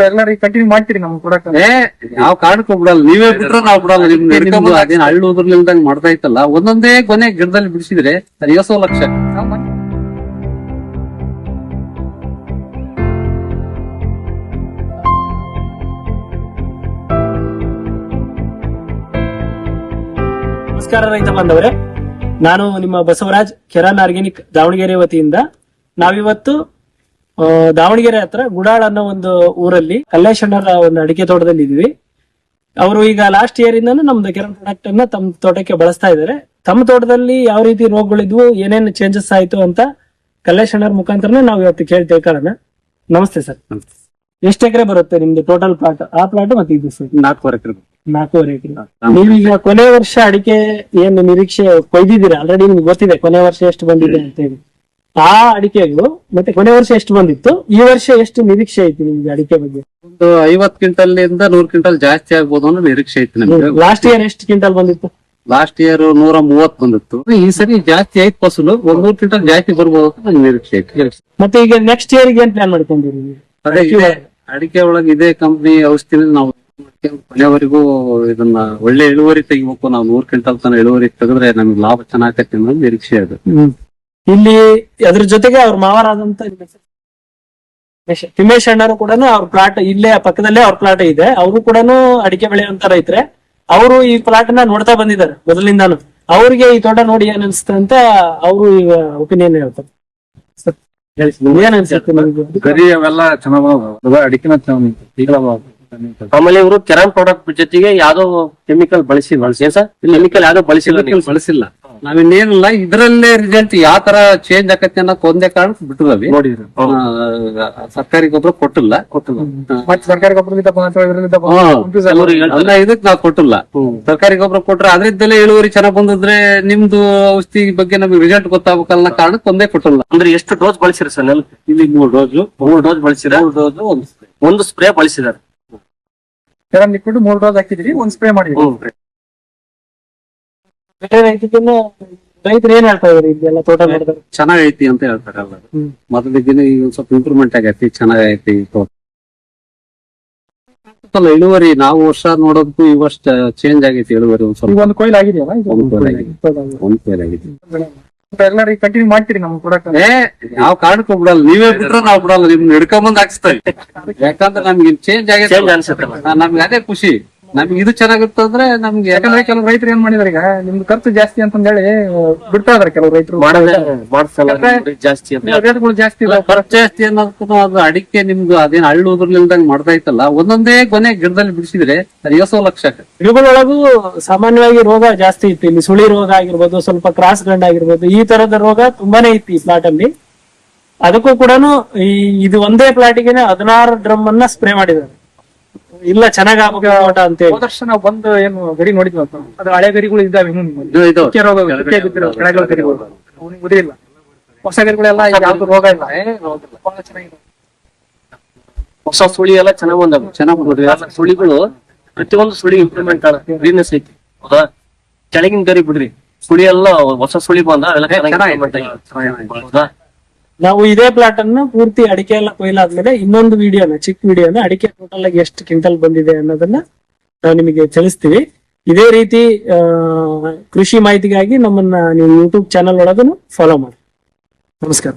ಎಲ್ಲರಿಗೆ ಕಂಟಿನ್ಯೂ ಮಾಡ್ತೀರಿ ನಮ್ಗೆ ಕೊಡಕ ಏ ನಾವು ಕಾರಣಕ್ಕೂ ಬಿಡಲ್ಲ ನೀವೇ ಬಿಟ್ರೆ ನಾವ್ ಬಿಡಲ್ಲ. ನಿಮ್ ನಿಮ್ದು ಅದೇನ್ ಹಳ್ಳು ಉದ್ರಲಿಲ್ದಂಗ್ ಮಾಡ್ತಾ ಇತ್ತಲ್ಲ ಒಂದೊಂದೇ ಕೊನೆ ಗಿಡದಲ್ಲಿ ಬಿಡಿಸಿದ್ರೆ ಸರಿಯಸೋ ಎಷ್ಟೋ ಲಕ್ಷ. ನಮಸ್ಕಾರ ರೈತ ಬಾಂಧವರೇ. ನಾನು ನಿಮ್ಮ ಬಸವರಾಜ್ ಕೆರಾನ್ ಆರ್ಗ್ಯಾನಿಕ್ ದಾವಣಗೆರೆ ವತಿಯಿಂದ ನಾವಿವತ್ತು ದಾವಣಗೆರೆ ಹತ್ರ ಗುಡಾಳ್ ಅನ್ನೋ ಒಂದು ಊರಲ್ಲಿ ಕಲ್ಲೇಶಣ್ಣರ ಒಂದು ಅಡಿಕೆ ತೋಟದಲ್ಲಿ ಇದೀವಿ ಅವರು ಈಗ ಲಾಸ್ಟ್ ಇಯರ್ ಇಂದ ನಮ್ದು ಕೆರನ್ ಪ್ರಾಡಕ್ಟ್ ಅನ್ನ ತಮ್ಮ ತೋಟಕ್ಕೆ ಬಳಸ್ತಾ ಇದ್ದಾರೆ. ತಮ್ಮ ತೋಟದಲ್ಲಿ ಯಾವ ರೀತಿ ರೋಗಗಳಿದ್ವು ಏನೇನು ಚೇಂಜಸ್ ಆಯ್ತು ಅಂತ ಕಲ್ಲೇಶಣ್ಣರ ಮುಖಾಂತರನೇ ನಾವು ಇವತ್ತು ಕೇಳಿ ತಿಳ್ಕೊಳ್ಳೋಣ ನಮಸ್ತೆ ಸರ್. ಎಷ್ಟು ಎಕರೆ ಬರುತ್ತೆ ನಿಮ್ದು ಟೋಟಲ್ ಪ್ಲಾಟ್ ಆ ಪ್ಲಾಟ್ ಮತ್ತೆ ಇದು ಸರ್? ನಾಲ್ಕೂವರೆ ಎಕರೆ ನಾಲ್ಕೂವರೆ ಎಕರೆ. ನೀವೀಗ ಕೊನೆ ವರ್ಷ ಅಡಿಕೆ ಏನು ನಿರೀಕ್ಷೆ ಕೊಯ್ದಿದ್ದೀರಾ? ಆಲ್ರೆಡಿ ನಿಮ್ಗೆ ಗೊತ್ತಿದೆ ಕೊನೆ ವರ್ಷ ಎಷ್ಟು ಬಂದಿದೆ ಅಂತ ಹೇಳಿ. ಆ ಅಡಿಕೆಗಳು ಮತ್ತೆ ಕೊನೆ ವರ್ಷ ಎಷ್ಟು ಬಂದಿತ್ತು? ಈ ವರ್ಷ ಎಷ್ಟು ನಿರೀಕ್ಷೆ ಐತಿ ನಿಮ್ಗೆ ಅಡಿಕೆ ಬಗ್ಗೆ? ಒಂದು ಐವತ್ ಕ್ವಿಂಟಲ್ ಇಂದ ನೂರ್ ಕ್ವಿಂಟಲ್ ಜಾಸ್ತಿ ಆಗ್ಬೋದು ಅನ್ನೋ ನಿರೀಕ್ಷೆ ಐತಿ ನಮ್ಗೆ. ಲಾಸ್ಟ್ ಇಯರ್ ಎಷ್ಟು ಕ್ವಿಂಟಲ್ ಬಂದಿತ್ತು? ಲಾಸ್ಟ್ ಇಯರ್ ನೂರ ಮೂವತ್ ಬಂದಿತ್ತು. ಈ ಸರಿ ಜಾಸ್ತಿ ಐತ್ ಫಸಲು. ಒಂದ್ ನೂರ್ ಕ್ವಿಂಟಲ್ ಜಾಸ್ತಿ ಬರ್ಬೋದು ಅಂತ ನಂಗೆ ನಿರೀಕ್ಷೆ ಐತಿ. ಮತ್ತೆ ಈಗ ನೆಕ್ಸ್ಟ್ ಇಯರ್ ಏನ್ ಪ್ಲಾನ್ ಮಾಡ್ಕೊಂಡಿರಿ ನೀವು? ಅಡಿಕೆ ಒಳಗೆ ಇದೇ ಕಂಪ್ನಿ ಔಷಧಿ ನಾವು ಕೊನೆವರೆಗೂ ಇದನ್ನ ಒಳ್ಳೆ ಇಳುವರಿ ತೆಗಿಬೇಕು. ನಾವು ನೂರ್ ಕ್ವಿಂಟಲ್ ತನ ಇಳುವರಿ ತೆಗೆದ್ರೆ ನಮ್ಗೆ ಲಾಭ ಚೆನ್ನಾಗತ್ತೆ ಅನ್ನೋದು ನಿರೀಕ್ಷೆ ಅದು. ಇಲ್ಲಿ ಅದ್ರ ಜೊತೆಗೆ ಅವ್ರ ಮಾವರಾದಂತ ತಿಮ್ಮೇಶ್- ತಿಮ್ಮೇಶ್ ಅಣ್ಣರು ಕೂಡ ಅವ್ರ ಪ್ಲಾಟ್ ಇಲ್ಲೇ ಪಕ್ಕದಲ್ಲೇ ಅವ್ರ ಪ್ಲಾಟ್ ಇದೆ. ಅವರು ಕೂಡ ಅಡಿಕೆ ಬೆಳೆಯುವಂತ ರೈತರೆ. ಅವರು ಈ ಪ್ಲಾಟ್ನ ನೋಡ್ತಾ ಬಂದಿದ್ದಾರೆ ಮೊದಲಿಂದಾನು. ಅವ್ರಿಗೆ ಈ ತೋಟ ನೋಡಿ ಏನ್ ಅನ್ಸುತ್ತೆ ಅಂತ ಅವರು ಈಗ ಒಪಿನಿಯನ್ ಹೇಳ್ತಾರೆ. ಆಮೇಲೆ ಇವರು ಕೆರಾನ್ ಪ್ರಾಡಕ್ಟ್ ಜೊತೆಗೆ ಯಾವ್ದೋ ಕೆಮಿಕಲ್ ಬಳಸಿ ಬಳಸಿ. ಸರ್? ಕೆಮಿಕಲ್ ಯಾವ್ದೋ ಬಳಸಿಲ್ಲ. ಬಳಸಿಲ್ಲ. ನಾವಿನ್ನೇನಿಲ್ಲ ಇದ್ರಲ್ಲೇ ರಿಸಲ್ಟ್ ಯಾವ ತರ ಚೇಂಜ್ ಆಕತ್ತೆ ಅನ್ನೋ ಒಂದೇ ಕಾರಣ ಬಿಟ್ಟಿದವಿ ನೋಡಿದ್ರಿ. ಸರ್ಕಾರಿ ಗೊಬ್ಬರ ಕೊಟ್ಟಿಲ್ಲ. ಕೊಟ್ಟಿಲ್ಲ. ಮತ್ತೆ ಸರ್ಕಾರಿ ಗೊಬ್ಬರದಿಂದ ಇದಕ್ ನಾವು ಕೊಟ್ಟಿಲ್ಲ. ಸರ್ಕಾರಿ ಗೊಬ್ಬರ ಕೊಟ್ರೆ ಅದ್ರಿಂದಲೇ ಇಳುವರಿ ಚೆನ್ನಾಗ್ ಬಂದಿದ್ರೆ ನಿಮ್ದು ಔಷಧಿ ಬಗ್ಗೆ ನಮ್ಗೆ ರಿಸಲ್ಟ್ ಗೊತ್ತಾಗಬೇಕಲ್ಲ ಕಾರಣ ಕಾರಣಕ್ಕೆ ಒಂದೇ ಕೊಟ್ಟಿಲ್ಲ. ಅಂದ್ರೆ ಎಷ್ಟು ಡೋಸ್ ಬಳಸಿರ ಸರ್ ನೆಲ್ ಇಲ್ಲಿ ಮೂರ್ ಡೋಸ್ ಮೂರು ಡೋಸ್ ಬಳಸಿರ? ಡೋಸು. ಒಂದು ಸ್ಪ್ರೇ ಬಳಸಿದಾರೆ. ಲಿಕ್ವಿಡ್ ಮೂರ್ ಡೋಸ್ ಹಾಕಿದ್ರಿ ಒಂದ್ ಸ್ಪ್ರೇ ಮಾಡಿದ್ರಿ ಬೇರೆ ರೈತರಿಗಿನ್ನ ರೈತರು ಏನ್ ಹೇಳ್ತಾ ಇದಾರೆ ಇದೆಲ್ಲ ತೋಟ ನೋಡಿದ್ರೆ ಚೆನ್ನಾಗೈತಿ ಅಂತ ಹೇಳ್ತಾರೆ ಮೊದಲ ದಿನ ಮೊದಲಿಗಿನ ಈಗ ಒಂದ್ ಸ್ವಲ್ಪ ಇಂಪ್ರೂವ್ಮೆಂಟ್ ಆಗೈತಿ ಚೆನ್ನಾಗೈತಿ ತೋಟ. ಅಲ್ಲ, ಇಳುವರಿ ನಾವು ವರ್ಷ ನೋಡೋದಕ್ಕೂ ಈ ವರ್ಷ ಚೇಂಜ್ ಆಗೈತಿ ಇಳುವರಿ ಒಂದ್ ಈಗ ಸ್ವಲ್ಪ ಒಂದ್ ಕೊಯ್ಲ್ ಆಗಿದೆಯಲ್ಲ? ಇದು ಒಂದ್ ಕೊಯ್ಲ್ ಆಗಿದೆ. ಒಂದ್ ಫೇಲ್ ಆಗೈತಿ ಎಲ್ಲರಿಗೆ ಕಂಟಿನ್ಯೂ ಮಾಡ್ತೀರಿ ನಮ್ಗೆ ಕೊಡಕ ಏ ನಾವ್ ಕಾರಣಕ್ಕೂ ಬಿಡಲ್ಲ. ನೀವೇ ಬಿಟ್ರೆ ನಾವ್ ಬಿಡಲ್ಲ. ನಿಮ್ನ ಹಿಡ್ಕೊಂಬಂದ್ ಹಾಕ್ಸ್ತಾವಿ ಯಾಕಂದ್ರೆ ನಮ್ಗೆ ಚೇಂಜ್ ಆಗೈತೆ ನಮ್ಗೆ ಅದೇ ಖುಷಿ. ನಮ್ಗೆ ಇದು ಚೆನ್ನಾಗಿತ್ತಂದ್ರೆ ನಮ್ಗೆ ಯಾಕಂದ್ರೆ ಕೆಲವು ರೈತರು ಏನ್ ಮಾಡಿದಾರೆ ಈಗ? ನಿಮ್ದು ಖರ್ಚು ಜಾಸ್ತಿ ಅಂತ ಹೇಳಿ ಬಿಡ್ತಾ ಇದಾರೆ ಕೆಲವು ರೈತರು. ಜಾಸ್ತಿ ರೇಟ್ಗಳು ಜಾಸ್ತಿ ಖರ್ಚು ಜಾಸ್ತಿ ಅನ್ನೋದಕ್ಕೂ ಅದು ಅಡಿಕೆ ನಿಮ್ದು ಅದೇನ್ ಹಳ್ಳು ಉದ್ರಲಿಲ್ದಂಗ್ ಮಾಡ್ತಾ ಇತ್ತಲ್ಲ ಒಂದೊಂದೇ ಕೊನೆ ಗಿಡದಲ್ಲಿ ಬಿಡಿಸಿದ್ರೆ ಸರಿಯೋ ಎಷ್ಟೋ ಲಕ್ಷ ಗಿಡಗಳೊಳಗೂ ಸಾಮಾನ್ಯವಾಗಿ ರೋಗ ಜಾಸ್ತಿ ಇತ್ತು. ಇಲ್ಲಿ ಸುಳಿ ರೋಗ ಆಗಿರ್ಬೋದು ಸ್ವಲ್ಪ ಕ್ರಾಸ್ ಗಂಡ ಆಗಿರ್ಬೋದು ಈ ತರದ ರೋಗ ತುಂಬಾನೇ ಇತ್ತು ಈ ಪ್ಲಾಟ್ ಅಲ್ಲಿ. ಅದಕ್ಕೂ ಕೂಡ ಈ ಇದು ಒಂದೇ ಪ್ಲಾಟಿಗೆ ಹದಿನಾರು ಡ್ರಮ್ ಅನ್ನ ಸ್ಪ್ರೇ ಮಾಡಿದ್ದಾರೆ. ಇಲ್ಲ ಚೆನ್ನಾಗ್ ಆಗ್ಬೇಕು ಅಂತ ಹೇಳಿ. ಹೋದ ವರ್ಷ ನಾವು ಬಂದು ಏನು ಗರಿ ನೋಡಿದ್ವಿ ಅಂತ. ಅದು ಹಳೆ ಗರಿಗಳು ಇದ್ದಾವೆ ಇನ್ನೂ ಚುಕ್ಕೆ ರೋಗ ಚುಕ್ಕೆ ಬಿದ್ದಿರೋ ಕೆಳಗಡೆ ಗರಿಗಳು. ಅವ್ನಿಗೆ ಗೊತ್ತಿಲ್ಲ ಹೊಸ ಗರಿಗಳೆಲ್ಲ ಯಾವ್ದು ರೋಗ ಇಲ್ಲ. ಏ, ಬಹಳ ಚೆನ್ನಾಗಿದೆ. ಹೊಸ ಸುಳಿ ಎಲ್ಲ ಚೆನ್ನಾಗ್ ಬಂದವು. ಚೆನ್ನಾಗ್ ಬಂದ್ರು ಸುಳಿಗಳು ಪ್ರತಿಯೊಂದು ಸುಳಿ ಇಂಪ್ರೂವ್ಮೆಂಟ್ ಗ್ರೀನ್ನೆಸ್ ಐತಿ. ಹೌದಾ? ಕೆಳಗಿನ ಗರಿ ಬಿಡ್ರಿ. ಸುಳಿ ಎಲ್ಲ ಹೊಸ ಸುಳಿ ಬಂದ ಅವೆಲ್ಲ ಚೆನ್ನಾಗಿ improvement ಆಗಿದೆ. ಹೌದಾ? ನಾವು ಇದೇ ಪ್ಲಾಟ್ ಅನ್ನ ಪೂರ್ತಿ ಅಡಿಕೆ ಎಲ್ಲ ಕೊಯ್ಲಾದ್ಮೇಲೆ ಇನ್ನೊಂದು ವಿಡಿಯೋನ, ಚಿಕ್ಕ ವಿಡಿಯೋನ, ಅಡಿಕೆ ಟೋಟಲ್ ಆಗಿ ಎಷ್ಟು ಕ್ವಿಂಟಲ್ ಬಂದಿದೆ ಅನ್ನೋದನ್ನ ನಾವು ನಿಮಗೆ ತಿಳಿಸ್ತೀವಿ. ಇದೇ ರೀತಿ ಕೃಷಿ ಮಾಹಿತಿಗಾಗಿ ನಮ್ಮನ್ನ ನೀವು ಯೂಟ್ಯೂಬ್ ಚಾನಲ್ ಒಳಗೂ ಫಾಲೋ ಮಾಡಿ. ನಮಸ್ಕಾರ.